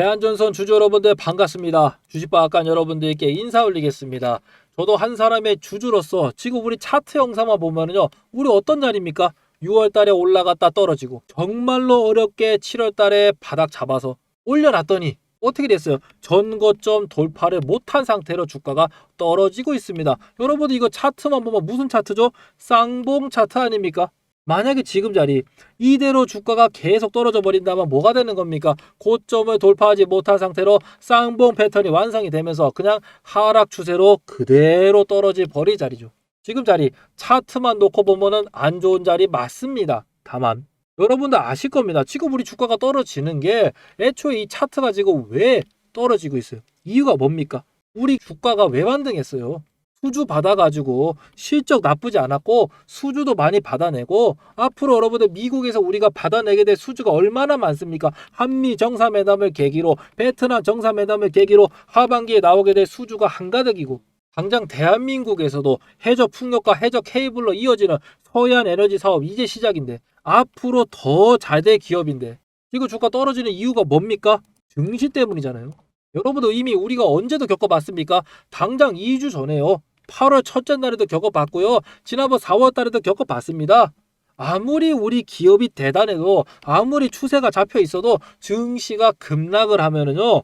대한전선 주주 여러분들 반갑습니다. 주식박간 여러분들께 인사 올리겠습니다. 저도 한 사람의 주주로서 지금 우리 차트 영상만 보면은요. 우리 어떤 자리입니까? 6월 달에 올라갔다 떨어지고 정말로 어렵게 7월 달에 바닥 잡아서 올려놨더니 어떻게 됐어요? 전고점 돌파를 못한 상태로 주가가 떨어지고 있습니다. 여러분들 이거 차트만 보면 무슨 차트죠? 쌍봉 차트 아닙니까? 만약에 지금 자리 이대로 주가가 계속 떨어져 버린다면 뭐가 되는 겁니까? 고점을 돌파하지 못한 상태로 쌍봉 패턴이 완성이 되면서 그냥 하락 추세로 그대로 떨어져 버릴 자리죠. 지금 자리 차트만 놓고 보면은 안 좋은 자리 맞습니다. 다만 여러분들 아실 겁니다. 지금 우리 주가가 떨어지는 게 애초에 이 차트가 지금 왜 떨어지고 있어요? 이유가 뭡니까? 우리 주가가 왜 반등했어요? 수주 받아가지고 실적 나쁘지 않았고 수주도 많이 받아내고 앞으로 여러분들 미국에서 우리가 받아내게 될 수주가 얼마나 많습니까? 한미 정상회담을 계기로 베트남 정상회담을 계기로 하반기에 나오게 될 수주가 한가득이고 당장 대한민국에서도 해적 풍력과 해적 케이블로 이어지는 서해안 에너지 사업 이제 시작인데 앞으로 더 잘 될 기업인데 이거 주가 떨어지는 이유가 뭡니까? 증시 때문이잖아요. 여러분도 이미 우리가 언제도 겪어봤습니까? 당장 2주 전에요. 8월 첫째 날에도 겪어봤고요. 지난번 4월 달에도 겪어봤습니다. 아무리 우리 기업이 대단해도 아무리 추세가 잡혀 있어도 증시가 급락을 하면은요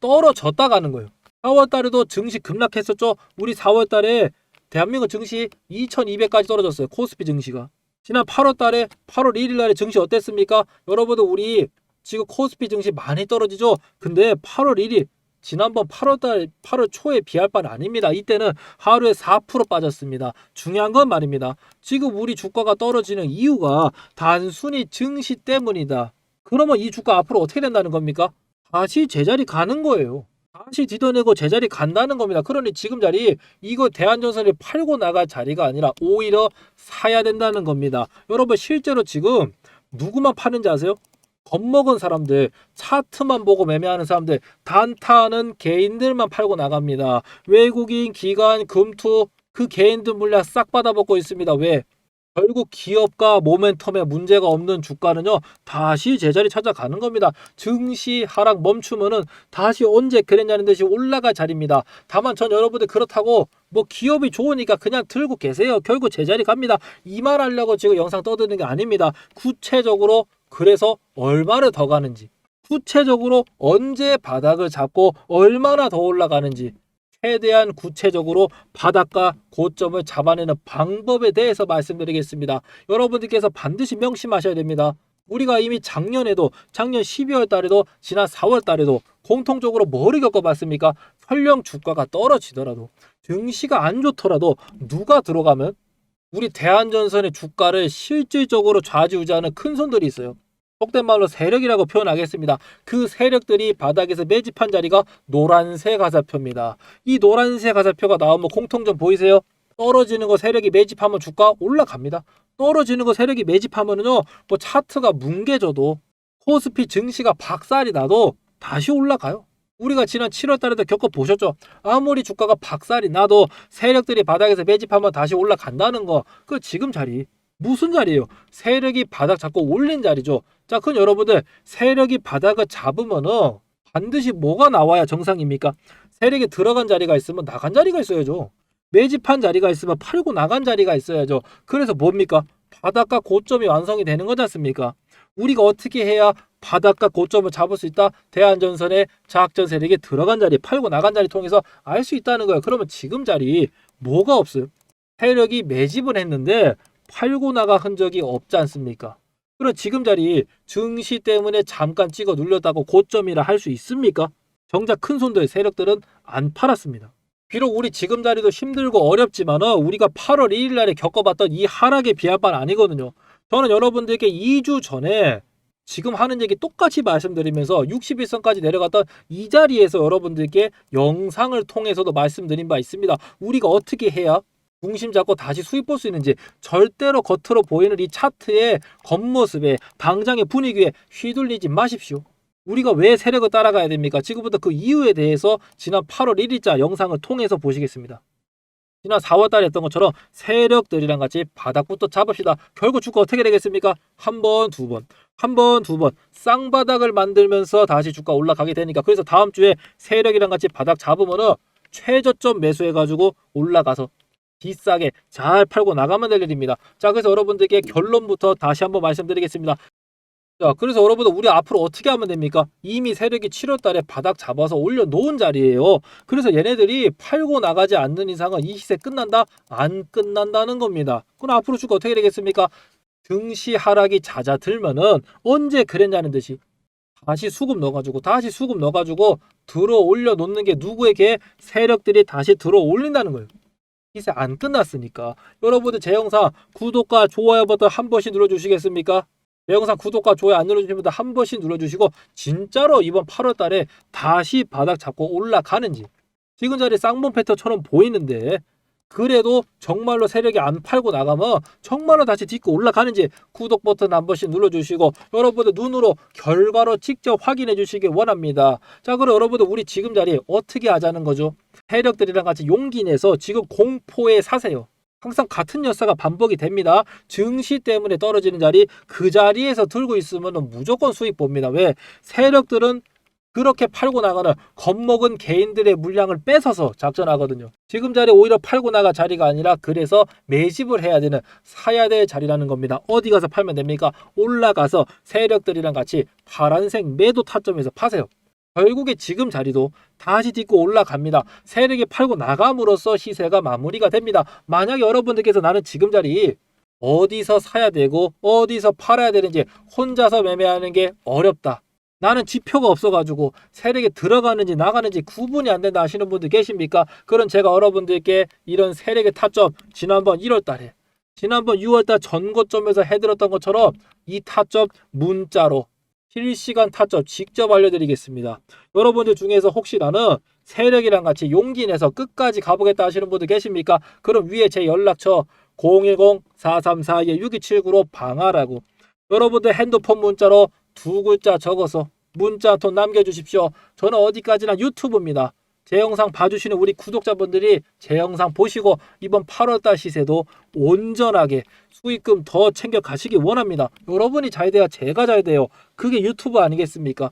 떨어졌다 가는 거예요. 4월 달에도 증시 급락했었죠. 우리 4월 달에 대한민국 증시 2,200까지 떨어졌어요. 코스피 증시가. 지난 8월 달에 8월 1일 날에 증시 어땠습니까? 여러분들 우리 지금 코스피 증시 많이 떨어지죠. 근데 8월 1일 지난번 8월 달 8월 초에 비할 바는 아닙니다. 이때는 하루에 4% 빠졌습니다. 중요한 건 말입니다. 지금 우리 주가가 떨어지는 이유가 단순히 증시 때문이다. 그러면 이 주가 앞으로 어떻게 된다는 겁니까? 다시 제자리 가는 거예요. 다시 뒤져내고 제자리 간다는 겁니다. 그러니 지금 자리 이거 대한전선을 팔고 나갈 자리가 아니라 오히려 사야 된다는 겁니다. 여러분 실제로 지금 누구만 파는지 아세요? 겁먹은 사람들, 차트만 보고 매매하는 사람들, 단타는 개인들만 팔고 나갑니다. 외국인, 기관, 금투 그 개인들 물량 싹 받아먹고 있습니다. 왜? 결국 기업과 모멘텀에 문제가 없는 주가는요 다시 제자리 찾아가는 겁니다. 증시 하락 멈추면은 다시 언제 그랬냐는 듯이 올라갈 자리입니다. 다만 전 여러분들 그렇다고 뭐 기업이 좋으니까 그냥 들고 계세요. 결국 제자리 갑니다. 이 말 하려고 지금 영상 떠드는 게 아닙니다. 구체적으로 그래서 얼마를 더 가는지 구체적으로 언제 바닥을 잡고 얼마나 더 올라가는지 최대한 구체적으로 바닥과 고점을 잡아내는 방법에 대해서 말씀드리겠습니다. 여러분들께서 반드시 명심하셔야 됩니다. 우리가 이미 작년에도 작년 12월 달에도 지난 4월 달에도 공통적으로 뭐를 겪어봤습니까? 설령 주가가 떨어지더라도 증시가 안 좋더라도 누가 들어가면 우리 대한전선의 주가를 실질적으로 좌지우지하는 큰 손들이 있어요. 속된 말로 세력이라고 표현하겠습니다. 그 세력들이 바닥에서 매집한 자리가 노란색 가사표입니다. 이 노란색 가사표가 나오면 공통점 보이세요? 떨어지는 거 세력이 매집하면 주가 올라갑니다. 떨어지는 거 세력이 매집하면은요, 뭐 차트가 뭉개져도 코스피 증시가 박살이 나도 다시 올라가요. 우리가 지난 7월 달에도 겪어보셨죠? 아무리 주가가 박살이 나도 세력들이 바닥에서 매집하면 다시 올라간다는 거, 그 지금 자리. 무슨 자리예요? 세력이 바닥 잡고 올린 자리죠. 자, 그럼 여러분들 세력이 바닥을 잡으면은 반드시 뭐가 나와야 정상입니까? 세력이 들어간 자리가 있으면 나간 자리가 있어야죠. 매집한 자리가 있으면 팔고 나간 자리가 있어야죠. 그래서 뭡니까? 바닥과 고점이 완성이 되는 거지 않습니까? 우리가 어떻게 해야 바닥과 고점을 잡을 수 있다? 대한전선의 자학전 세력이 들어간 자리, 팔고 나간 자리 통해서 알 수 있다는 거예요. 그러면 지금 자리 뭐가 없어요? 세력이 매집을 했는데 팔고 나가 흔적이 없지 않습니까? 그럼 지금 자리 증시 때문에 잠깐 찍어 눌렸다고 고점이라 할 수 있습니까? 정작 큰 손들 세력들은 안 팔았습니다. 비록 우리 지금 자리도 힘들고 어렵지만 우리가 8월 1일 날에 겪어봤던 이 비할 바는 아니거든요. 저는 여러분들께 2주 전에 지금 하는 얘기 똑같이 말씀드리면서 61선까지 내려갔던 이 자리에서 여러분들께 영상을 통해서도 말씀드린 바 있습니다. 우리가 어떻게 해야 중심 잡고 다시 수입 볼 수 있는지 절대로 겉으로 보이는 이 차트의 겉모습에 당장의 분위기에 휘둘리지 마십시오. 우리가 왜 세력을 따라가야 됩니까? 지금부터 그 이유에 대해서 지난 8월 1일자 영상을 통해서 보시겠습니다. 지난 4월 달에 했던 것처럼 세력들이랑 같이 바닥부터 잡읍시다. 결국 주가 어떻게 되겠습니까? 한 번, 두 번. 한 번, 두 번. 쌍바닥을 만들면서 다시 주가 올라가게 되니까. 그래서 다음 주에 세력이랑 같이 바닥 잡으면은 최저점 매수해가지고 올라가서 비싸게 잘 팔고 나가면 될 일입니다. 자, 그래서 여러분들께 결론부터 다시 한번 말씀드리겠습니다. 자, 그래서 여러분들 우리 앞으로 어떻게 하면 됩니까? 이미 세력이 7월 달에 바닥 잡아서 올려놓은 자리예요. 그래서 얘네들이 팔고 나가지 않는 이상은 이 시세 끝난다? 안 끝난다는 겁니다. 그럼 앞으로 주가 어떻게 되겠습니까? 증시 하락이 잦아들면은 언제 그랬냐는 듯이 다시 수급 넣어가지고 다시 수급 넣어가지고 들어 올려 놓는 게 누구에게 세력들이 다시 들어 올린다는 거예요. 시세 안 끝났으니까 여러분들 제 영상 구독과 좋아요 버튼 한 번씩 눌러주시겠습니까? 제 영상 구독과 좋아요 안 눌러주신 분들 한 번씩 눌러주시고 진짜로 이번 8월 달에 다시 바닥 잡고 올라가는지 지금 자리 쌍봉 패턴처럼 보이는데 그래도 정말로 세력이 안 팔고 나가면 정말로 다시 딛고 올라가는지 구독 버튼 한 번씩 눌러주시고 여러분들 눈으로 결과로 직접 확인해 주시길 원합니다. 자 그럼 여러분들 우리 지금 자리 어떻게 하자는 거죠? 세력들이랑 같이 용기 내서 지금 공포에 사세요. 항상 같은 역사가 반복이 됩니다. 증시 때문에 떨어지는 자리 그 자리에서 들고 있으면 무조건 수익 봅니다. 왜? 세력들은 그렇게 팔고 나가는 겁먹은 개인들의 물량을 뺏어서 작전하거든요. 지금 자리 오히려 팔고 나갈 자리가 아니라 그래서 매집을 해야 되는 사야 될 자리라는 겁니다. 어디 가서 팔면 됩니까? 올라가서 세력들이랑 같이 파란색 매도 타점에서 파세요. 결국에 지금 자리도 다시 딛고 올라갑니다. 세력이 팔고 나감으로써 시세가 마무리가 됩니다. 만약에 여러분들께서 나는 지금 자리 어디서 사야 되고 어디서 팔아야 되는지 혼자서 매매하는 게 어렵다. 나는 지표가 없어가지고 세력이 들어가는지 나가는지 구분이 안 된다 하시는 분들 계십니까? 그럼 제가 여러분들께 이런 세력의 타점 지난번 1월 달에 지난번 6월 달 전고점에서 해드렸던 것처럼 이 타점 문자로 실시간 타점 직접 알려드리겠습니다. 여러분들 중에서 혹시 나는 세력이랑 같이 용기 내서 끝까지 가보겠다 하시는 분들 계십니까? 그럼 위에 제 연락처 010-4342-6279로 방하라고 여러분들 핸드폰 문자로 두 글자 적어서 문자 돈 남겨주십시오. 저는 어디까지나 유튜브입니다. 제 영상 봐주시는 우리 구독자분들이 제 영상 보시고 이번 8월달 시세도 온전하게 수익금 더 챙겨 가시기 원합니다. 여러분이 잘 돼야 제가 잘 돼요. 그게 유튜브 아니겠습니까?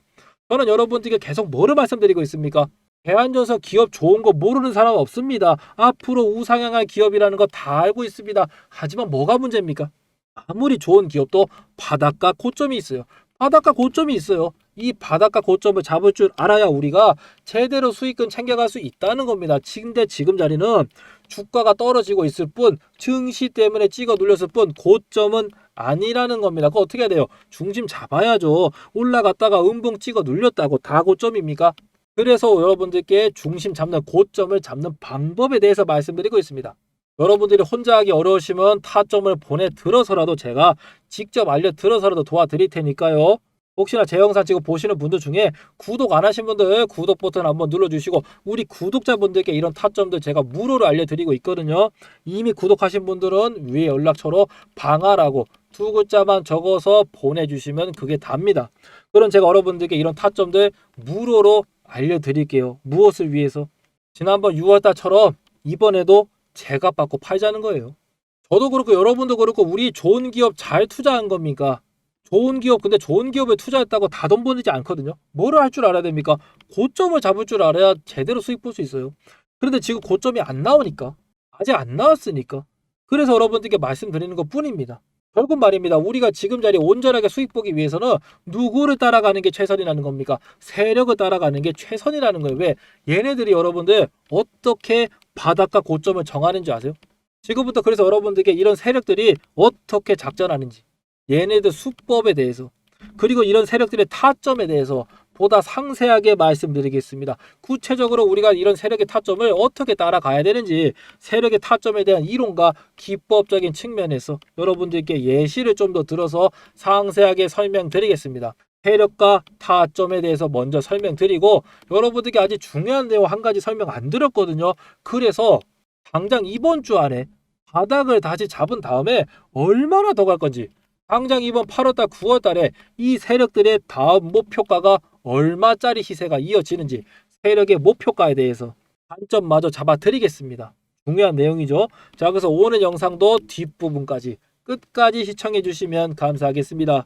저는 여러분들께 계속 뭐를 말씀드리고 있습니까? 대한전선 기업 좋은 거 모르는 사람 없습니다. 앞으로 우상향할 기업이라는 거 다 알고 있습니다. 하지만 뭐가 문제입니까? 아무리 좋은 기업도 바닥과 고점이 있어요. 바닥과 고점이 있어요. 이 바닥과 고점을 잡을 줄 알아야 우리가 제대로 수익금 챙겨갈 수 있다는 겁니다. 근데 지금 자리는 주가가 떨어지고 있을 뿐 증시 때문에 찍어 눌렸을 뿐 고점은 아니라는 겁니다. 그거 어떻게 해야 돼요? 중심 잡아야죠. 올라갔다가 음봉 찍어 눌렸다고 다 고점입니까? 그래서 여러분들께 중심 잡는 고점을 잡는 방법에 대해서 말씀드리고 있습니다. 여러분들이 혼자 하기 어려우시면 타점을 보내 들어서라도 제가 직접 알려 들어서라도 도와드릴 테니까요. 혹시나 제 영상 지금 보시는 분들 중에 구독 안 하신 분들 구독 버튼 한번 눌러주시고 우리 구독자분들께 이런 타점들 제가 무료로 알려드리고 있거든요. 이미 구독하신 분들은 위에 연락처로 방하라고 두 글자만 적어서 보내주시면 그게 답니다. 그럼 제가 여러분들께 이런 타점들 무료로 알려드릴게요. 무엇을 위해서? 지난번 6월달처럼 이번에도 제가 받고 팔자는 거예요. 저도 그렇고 여러분도 그렇고 우리 좋은 기업 잘 투자한 겁니까? 좋은 기업 근데 좋은 기업에 투자했다고 다 돈 버리지 않거든요. 뭐를 할 줄 알아야 됩니까? 고점을 잡을 줄 알아야 제대로 수익 볼 수 있어요. 그런데 지금 고점이 안 나오니까 아직 안 나왔으니까 그래서 여러분들께 말씀드리는 것 뿐입니다. 결국 말입니다. 우리가 지금 자리에 온전하게 수익 보기 위해서는 누구를 따라가는 게 최선이라는 겁니까? 세력을 따라가는 게 최선이라는 거예요. 왜? 얘네들이 여러분들 어떻게 바닥과 고점을 정하는 줄 아세요? 지금부터 그래서 여러분들께 이런 세력들이 어떻게 작전하는지 얘네들 수법에 대해서 그리고 이런 세력들의 타점에 대해서 보다 상세하게 말씀드리겠습니다. 구체적으로 우리가 이런 세력의 타점을 어떻게 따라가야 되는지 세력의 타점에 대한 이론과 기법적인 측면에서 여러분들께 예시를 좀 더 들어서 상세하게 설명드리겠습니다. 세력과 타점에 대해서 먼저 설명드리고 여러분들께 아주 중요한 내용 한 가지 설명 안 드렸거든요. 그래서 당장 이번 주 안에 바닥을 다시 잡은 다음에 얼마나 더 갈 건지 당장 이번 8월달 9월달에 이 세력들의 다음 목표가가 얼마짜리 시세가 이어지는지 세력의 목표가에 대해서 관점마저 잡아드리겠습니다. 중요한 내용이죠. 자, 그래서 오늘 영상도 뒷부분까지 끝까지 시청해 주시면 감사하겠습니다.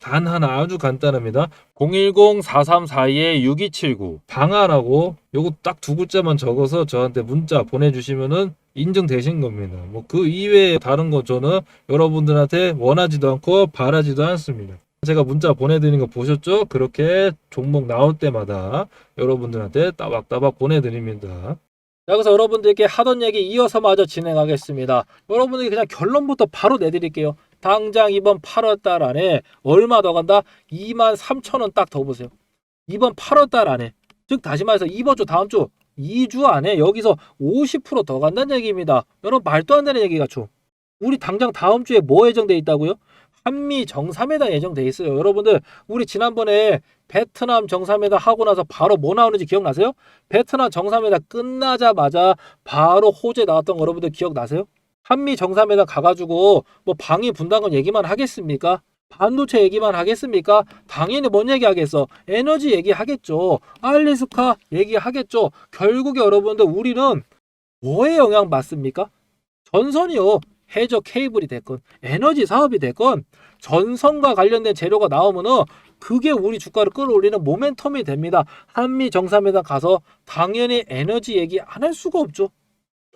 단 하나 아주 간단합니다. 010-4342-6279 방아라고 요거 딱 두 글자만 적어서 저한테 문자 보내주시면은 인증되신 겁니다. 뭐 그 이외에 다른 거 저는 여러분들한테 원하지도 않고 바라지도 않습니다. 제가 문자 보내드린 거 보셨죠? 그렇게 종목 나올 때마다 여러분들한테 따박따박 보내드립니다. 자, 그래서 여러분들께 하던 얘기 이어서 마저 진행하겠습니다. 여러분들께 그냥 결론부터 바로 내드릴게요. 당장 이번 8월 달 안에 얼마 더 간다? 2만 3천 원 딱 더 보세요. 이번 8월 달 안에 즉 다시 말해서 이번 주 다음 주 2주 안에 여기서 50%더 간다는 얘기입니다. 여러분 말도 안 되는 얘기 같죠? 우리 당장 다음 주에 뭐 예정돼 있다고요? 한미 정상회담 예정돼 있어요. 여러분들 우리 지난번에 베트남 정상회담 하고 나서 바로 뭐 나오는지 기억나세요? 베트남 정상회담 끝나자마자 바로 호재 나왔던 거 여러분들 기억나세요? 한미 정상회담 가가지고 뭐 방위 분담금 얘기만 하겠습니까? 반도체 얘기만 하겠습니까? 당연히 뭔 얘기 하겠어? 에너지 얘기 하겠죠. 알래스카 얘기 하겠죠. 결국에 여러분들 우리는 뭐에 영향 받습니까? 전선이요. 해저 케이블이 됐건 에너지 사업이 됐건 전선과 관련된 재료가 나오면은 그게 우리 주가를 끌어올리는 모멘텀이 됩니다. 한미 정상회담 가서 당연히 에너지 얘기 안 할 수가 없죠.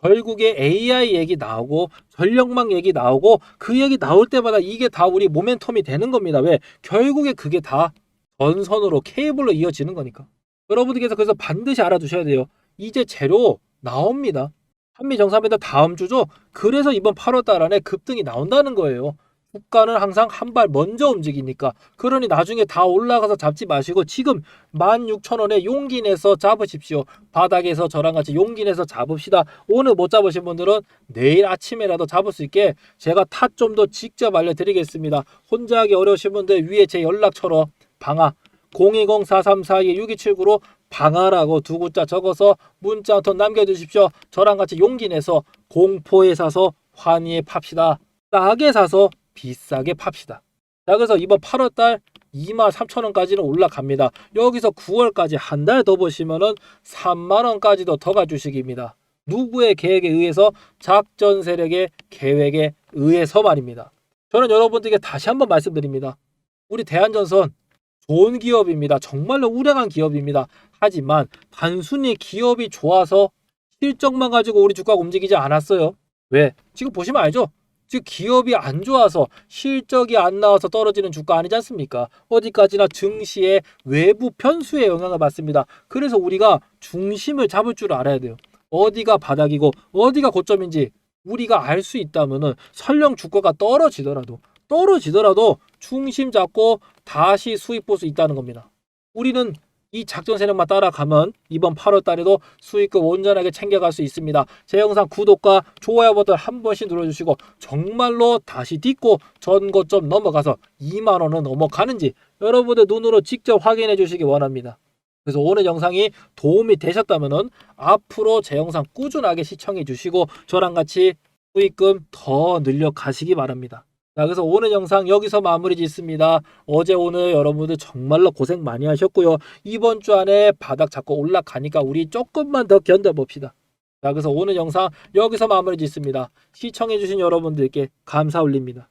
결국에 AI 얘기 나오고 전력망 얘기 나오고 그 얘기 나올 때마다 이게 다 우리 모멘텀이 되는 겁니다. 왜? 결국에 그게 다 전선으로 케이블로 이어지는 거니까. 여러분들께서 그래서 반드시 알아두셔야 돼요. 이제 재료 나옵니다. 한미 정상회담 다음 주죠. 그래서 이번 8월 달 안에 급등이 나온다는 거예요. 국가는 항상 한 발 먼저 움직이니까. 그러니 나중에 다 올라가서 잡지 마시고 지금 16,000원에 용기 내서 잡으십시오. 바닥에서 저랑 같이 용기 내서 잡읍시다. 오늘 못 잡으신 분들은 내일 아침에라도 잡을 수 있게 제가 탓 좀 더 직접 알려드리겠습니다. 혼자 하기 어려우신 분들 위에 제 연락처로 방아 020-4342-6279로 방아라고 두 글자 적어서 문자 한 통 남겨주십시오. 저랑 같이 용기 내서 공포에 사서 환희에 팝시다. 싸게 사서 비싸게 팝시다. 자, 그래서 이번 8월달 23,000원까지는 올라갑니다. 여기서 9월까지 한 달 더 보시면은 3만원까지도 더 가주식입니다. 누구의 계획에 의해서 작전 세력의 계획에 의해서 말입니다. 저는 여러분들에게 다시 한번 말씀드립니다. 우리 대한전선 좋은 기업입니다. 정말로 우량한 기업입니다. 하지만 단순히 기업이 좋아서 실적만 가지고 우리 주가가 움직이지 않았어요. 왜? 지금 보시면 알죠? 즉 기업이 안 좋아서 실적이 안 나와서 떨어지는 주가 아니지 않습니까? 어디까지나 증시의 외부 변수에 영향을 받습니다. 그래서 우리가 중심을 잡을 줄 알아야 돼요. 어디가 바닥이고 어디가 고점인지 우리가 알 수 있다면은 설령 주가가 떨어지더라도 떨어지더라도 중심 잡고 다시 수익 볼 수 있다는 겁니다. 우리는 이 작전 세력만 따라가면 이번 8월 달에도 수익금 온전하게 챙겨갈 수 있습니다. 제 영상 구독과 좋아요 버튼 한 번씩 눌러주시고 정말로 다시 딛고 전고점 넘어가서 2만 원은 넘어가는지 여러분의 눈으로 직접 확인해 주시기 원합니다. 그래서 오늘 영상이 도움이 되셨다면은 앞으로 제 영상 꾸준하게 시청해 주시고 저랑 같이 수익금 더 늘려 가시기 바랍니다. 자, 그래서 오늘 영상 여기서 마무리 짓습니다. 어제 오늘 여러분들 정말로 고생 많이 하셨고요. 이번 주 안에 바닥 잡고 올라가니까 우리 조금만 더 견뎌봅시다. 자, 그래서 오늘 영상 여기서 마무리 짓습니다. 시청해주신 여러분들께 감사 올립니다.